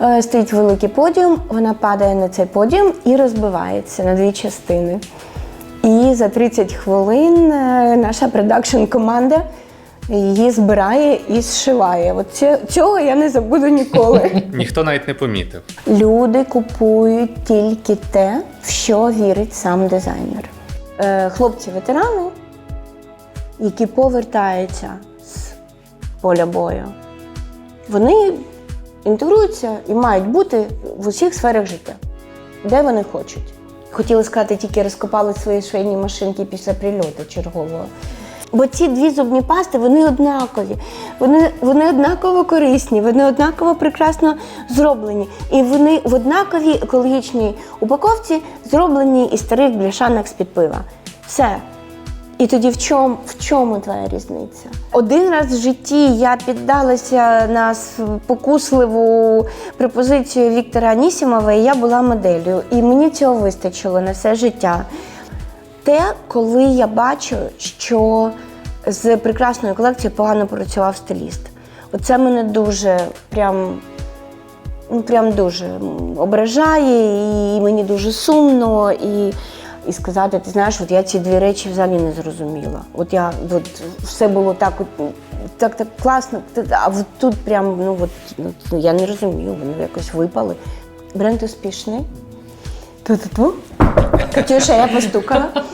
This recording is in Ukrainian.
Е, Стоїть великий подіум, вона падає на цей подіум і розбивається на дві частини. І за 30 хвилин е, наша продакшн команда її збирає і зшиває. От цього я не забуду ніколи. Ніхто навіть не помітив. Люди купують тільки те, в що вірить сам дизайнер. Е, Хлопці-ветерани, які повертаються з поля бою, вони інтегруються і мають бути в усіх сферах життя, де вони хочуть. Хотіли сказати, тільки розкопали свої швейні машинки після прильоту чергового. Бо ці дві зубні пасти вони однакові, вони, вони однаково корисні, вони однаково прекрасно зроблені. І вони в однаковій екологічній упаковці зроблені із старих бляшанок з-під пива. Все. І тоді в чому, в чому твоя різниця? Один раз в житті я піддалася на покусливу пропозицію Віктора Анісімова, і я була моделлю. І мені цього вистачило на все життя. Те, коли я бачу, що з прекрасною колекцією погано працював стиліст. Оце мене дуже прям ну, прям дуже ображає, і мені дуже сумно. І, і сказати, ти знаєш, от я ці дві речі взагалі не зрозуміла. От я от, все було так, от, так, так класно, а от тут прям, ну от ну, я не розумію, вони якось випали. Бренд успішний. Ту-ту-ту. Катюша, я постукала.